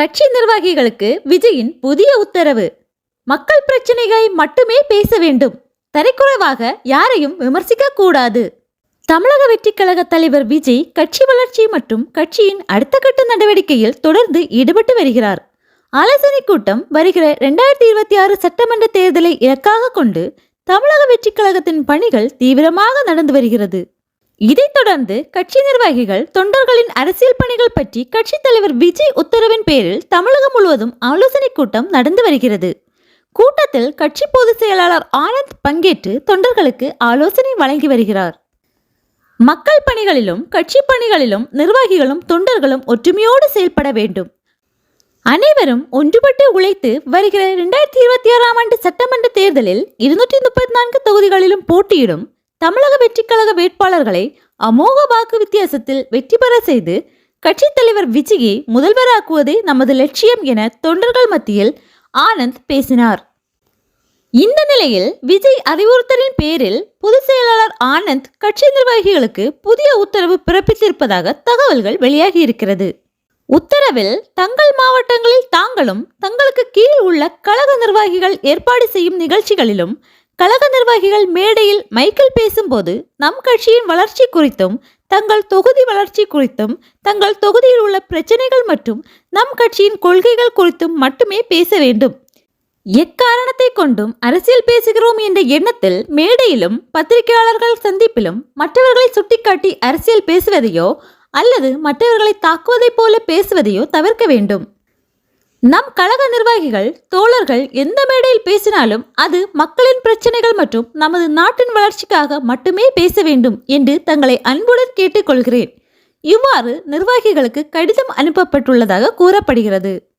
கட்சி நிர்வாகிகளுக்கு விஜயின் புதிய உத்தரவு. மக்கள் பிரச்சனைகளை மட்டுமே பேச வேண்டும். தரைக்குறைவாக யாரையும் விமர்சிக்க கூடாது. தமிழக வெற்றி கழக தலைவர் விஜய் கட்சி வளர்ச்சி மற்றும் கட்சியின் அடுத்த கட்ட நடவடிக்கையில் தொடர்ந்து ஈடுபட்டு வருகிறார். ஆலோசனை கூட்டம் வருகிற இரண்டாயிரத்தி இருபத்தி ஆறு சட்டமன்ற தேர்தலை இலக்காக கொண்டு தமிழக வெற்றி கழகத்தின் பணிகள் தீவிரமாக நடந்து வருகிறது. இதைத் தொடர்ந்து கட்சி நிர்வாகிகள் தொண்டர்களின் அரசியல் பணிகள் பற்றி கட்சித் தலைவர் விஜய் உத்தரவின் பேரில் தமிழகம் முழுவதும் ஆலோசனைக் கூட்டம் நடந்து வருகிறது. கூட்டத்தில் கட்சி பொதுச் செயலாளர் ஆனந்த் பங்கேற்று தொண்டர்களுக்கு ஆலோசனை வழங்கி வருகிறார். மக்கள் பணிகளிலும் கட்சி பணிகளிலும் நிர்வாகிகளும் தொண்டர்களும் ஒற்றுமையோடு செயல்பட வேண்டும். அனைவரும் ஒன்றுபட்டு உழைத்து வருகிற இரண்டாயிரத்தி இருபத்தி ஆறாம் ஆண்டு சட்டமன்ற தேர்தலில் இருநூற்றி முப்பத்தி நான்கு தொகுதிகளிலும் போட்டியிடும் தமிழக வெற்றி கழக வேட்பாளர்களை அமோக வாக்கு வித்தியாசத்தில் வெற்றி பெற செய்து கட்சித் தலைவர் விஜயை முதல்வராக்குவதே நமது லட்சியம் என தொண்டர்கள் மத்தியில் ஆனந்த் பேசினார். இந்த நிலையில் விஜய் அறிவுறுத்தலின் பேரில் பொதுச் செயலாளர் ஆனந்த் கட்சி நிர்வாகிகளுக்கு புதிய உத்தரவு பிறப்பித்திருப்பதாக தகவல்கள் வெளியாகியிருக்கிறது. உத்தரவில் தங்கள் மாவட்டங்களில் தாங்களும் தங்களுக்கு கீழ் உள்ள கழக நிர்வாகிகள் ஏற்பாடு செய்யும் நிகழ்ச்சிகளிலும் கழக நிர்வாகிகள் மேடையில் மைக்கில் பேசும்போது நம் கட்சியின் வளர்ச்சி குறித்தும் தங்கள் தொகுதி வளர்ச்சி குறித்தும் தங்கள் தொகுதியில் உள்ள பிரச்சனைகள் மற்றும் நம் கட்சியின் கொள்கைகள் குறித்தும் மட்டுமே பேச வேண்டும். எக்காரணத்தை கொண்டும் அரசியல் பேசுகிறோம் என்ற எண்ணத்தில் மேடையிலும் பத்திரிகையாளர்கள் சந்திப்பிலும் மற்றவர்களை சுட்டிக்காட்டி அரசியல் பேசுவதையோ அல்லது மற்றவர்களை தாக்குவதைப் போல பேசுவதையோ தவிர்க்க வேண்டும். நம் கழக நிர்வாகிகள் தோழர்கள் எந்த மேடையில் பேசினாலும் அது மக்களின் பிரச்சனைகள் மற்றும் நமது நாட்டின் வளர்ச்சிக்காக மட்டுமே பேச வேண்டும் என்று தங்களை அன்புடன் கேட்டுக்கொள்கிறேன். இவ்வாறு நிர்வாகிகளுக்கு கடிதம் அனுப்பப்பட்டுள்ளதாக கூறப்படுகிறது.